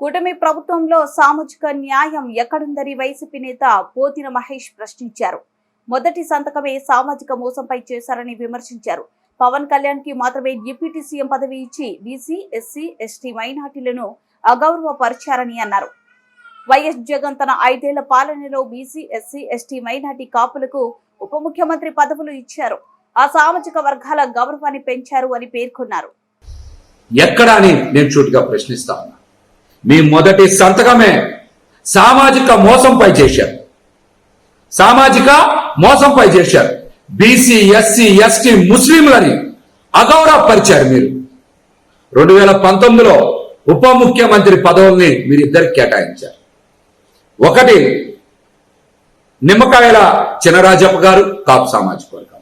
కూటమి ప్రభుత్వంలో సామాజిక న్యాయం ఎక్కడుందని వైసీపీ నేత పోతిన మహేష్ ప్రశ్నించారు. మొదటి సంతకమే సామాజిక మోసంపై చేశారని విమర్శించారు. పవన్ కళ్యాణ్కి మాత్రమే డిప్యూటీ సీఎం పదవి ఇచ్చి బీసీ ఎస్సీ ఎస్టీ మైనార్టీలను అగౌరవపరిచారని అన్నారు. వైఎస్ జగన్ తన ఐదేళ్ళ పాలనలో బీసీ ఎస్సీ ఎస్టీ మైనార్టీ కాపులకు ఉప ముఖ్యమంత్రి పదవులు ఇచ్చారు. ఆ సామాజిక వర్గాల గౌరవాన్ని పెంచారు అని పేర్కొన్నారు. ఎక్కడ అని నేను చూటుగా ప్రశ్నిస్తా మీ మొదటి సంతకమే సామాజిక మోసంపై చేశారు. సామాజిక మోసంపై చేశారు. బీసీ ఎస్సీ ఎస్టీ ముస్లింలని అగౌరవపరిచారు మీరు. రెండు వేల పంతొమ్మిదిలో ఉప ముఖ్యమంత్రి పదవుల్ని మీరు ఇద్దరికి కేటాయించారు. ఒకటి నిమ్మకాయల చినరాజప్ప గారు కాపు సామాజిక వర్గం.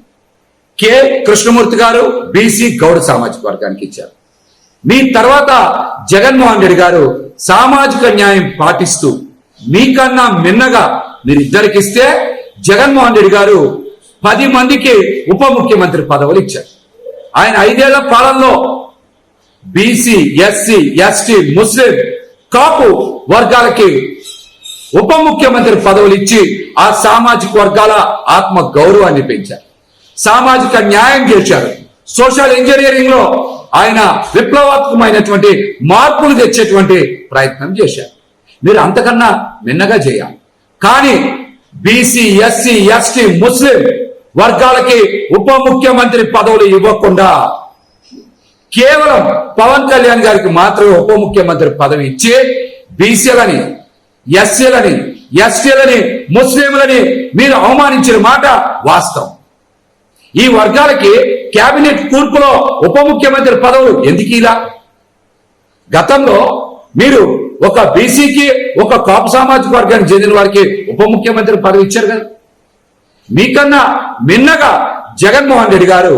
కె కృష్ణమూర్తి గారు బీసీ గౌడ సామాజిక వర్గానికి ఇచ్చారు. మీ తర్వాత జగన్మోహన్ రెడ్డి గారు సామాజిక న్యాయం పాటిస్తూ మీకన్నా మిన్నగా మీరు ఇద్దరికి జగన్మోహన్ రెడ్డి గారు పది మందికి ఉప ముఖ్యమంత్రి పదవులు ఇచ్చారు. ఆయన ఐదేళ్ళ పాలనలో BC SC ST Muslim Kapu వర్గాలకి ఉప ముఖ్యమంత్రి పదవులు ఇచ్చి ఆ సామాజిక వర్గాల ఆత్మ గౌరవాన్ని పెంచారు. సామాజిక న్యాయం చేశారు. సోషల్ ఇంజనీరింగ్లో ఆయన విప్లవాత్మకమైనటువంటి మార్పులు తెచ్చేటువంటి ప్రయత్నం చేశారు. మీరు అంతకన్నా మిన్నగా చేయాలి. కానీ బీసీ ఎస్సీ ఎస్టీ ముస్లిం వర్గాలకి ఉప ముఖ్యమంత్రి పదవులు ఇవ్వకుండా కేవలం పవన్ కళ్యాణ్ గారికి మాత్రమే ఉప ముఖ్యమంత్రి పదవి ఇచ్చి బీసీలని ఎస్సీలని ఎస్టీలని ముస్లింలని మీరు అవమానించిన మాట వాస్తవం. ఈ వర్గాలకి కేబినెట్ కూర్పులో ఉప ముఖ్యమంత్రి పదవులు ఎందుకు ఇలా? గతంలో మీరు ఒక బీసీకి ఒక కాపు సామాజిక వర్గానికి చెందిన వారికి ఉప ముఖ్యమంత్రి పదవి ఇచ్చారు కదా. మీకన్నా మిన్నగా జగన్మోహన్ రెడ్డి గారు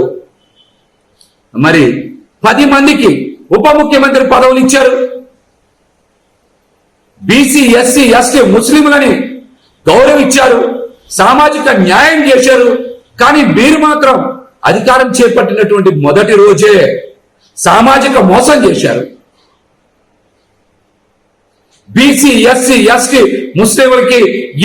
మరి పది మందికి ఉప ముఖ్యమంత్రి పదవులు ఇచ్చారు. బీసీ ఎస్సీ ఎస్టీ ముస్లింలని గౌరవించారు సామాజిక న్యాయం చేశారు. కానీ మీరు మాత్రం అధికారం చేపట్టినటువంటి మొదటి రోజే సామాజిక మోసం చేశారు. బీసీ ఎస్సీ ఎస్టీ ముస్లింలకి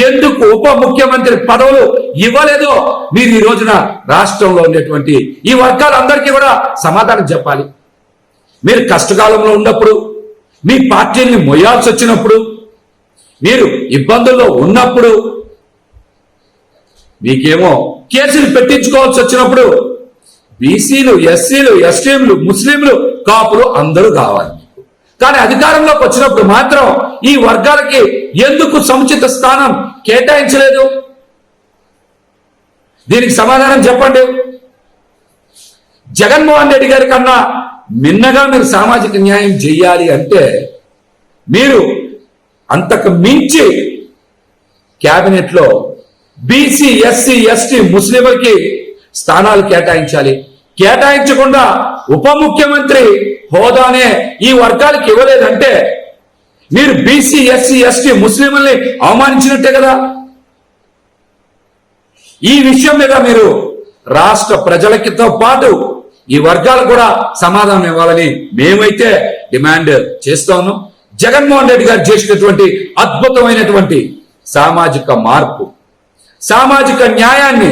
ఎందుకు ఉప ముఖ్యమంత్రి పదవులు ఇవ్వలేదో మీరు ఈ రోజున రాష్ట్రంలో ఉండేటువంటి ఈ వర్గాలందరికీ కూడా సమాధానం చెప్పాలి. మీరు కష్టకాలంలో ఉన్నప్పుడు మీ పార్టీని మొయ్యాల్సి వచ్చినప్పుడు మీరు ఇబ్బందుల్లో ఉన్నప్పుడు మీకేమో కేసులు పెట్టించుకోవాల్సి వచ్చినప్పుడు బీసీలు ఎస్సీలు ఎస్టీలు ముస్లింలు కాపులు అందరూ కావాలి. కానీ అధికారంలోకి వచ్చినప్పుడు మాత్రం ఈ వర్గాలకి ఎందుకు సముచిత స్థానం కేటాయించలేదు? దీనికి సమాధానం చెప్పండి. జగన్మోహన్ రెడ్డి గారి కన్నా మిన్నగా మీరు సామాజిక న్యాయం చేయాలి అంటే మీరు అంతకు మించి క్యాబినెట్లో బీసీ ఎస్సీ ఎస్టీ ముస్లింలకి స్థానాలు కేటాయించాలి. కేటాయించకుండా ఉప ముఖ్యమంత్రి హోదానే ఈ వర్గాలకు ఇవ్వలేదంటే మీరు బీసీ ఎస్సీ ఎస్టీ ముస్లింలని అవమానించినట్టే కదా. ఈ విషయం మీద మీరు రాష్ట్ర ప్రజలకితో పాటు ఈ వర్గాలు కూడా సమాధానం ఇవ్వాలని మేమైతే డిమాండ్ చేస్తాను జగన్మోహన్ రెడ్డి గారు చేసినటువంటి అద్భుతమైనటువంటి సామాజిక మార్పు. సామాజిక న్యాయాన్ని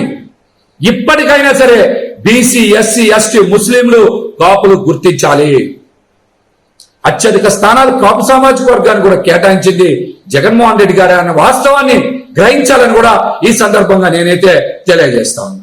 ఇప్పటికైనా సరే బీసీ ఎస్సీ ఎస్టీ ముస్లింలు కాపులు గుర్తించాలి. అత్యధిక స్థానాలు కాపు సామాజిక వర్గాన్ని కూడా కేటాయించింది జగన్మోహన్ రెడ్డి గారు అన్న వాస్తవాన్ని గ్రహించాలని కూడా ఈ సందర్భంగా నేనైతే తెలియజేస్తాను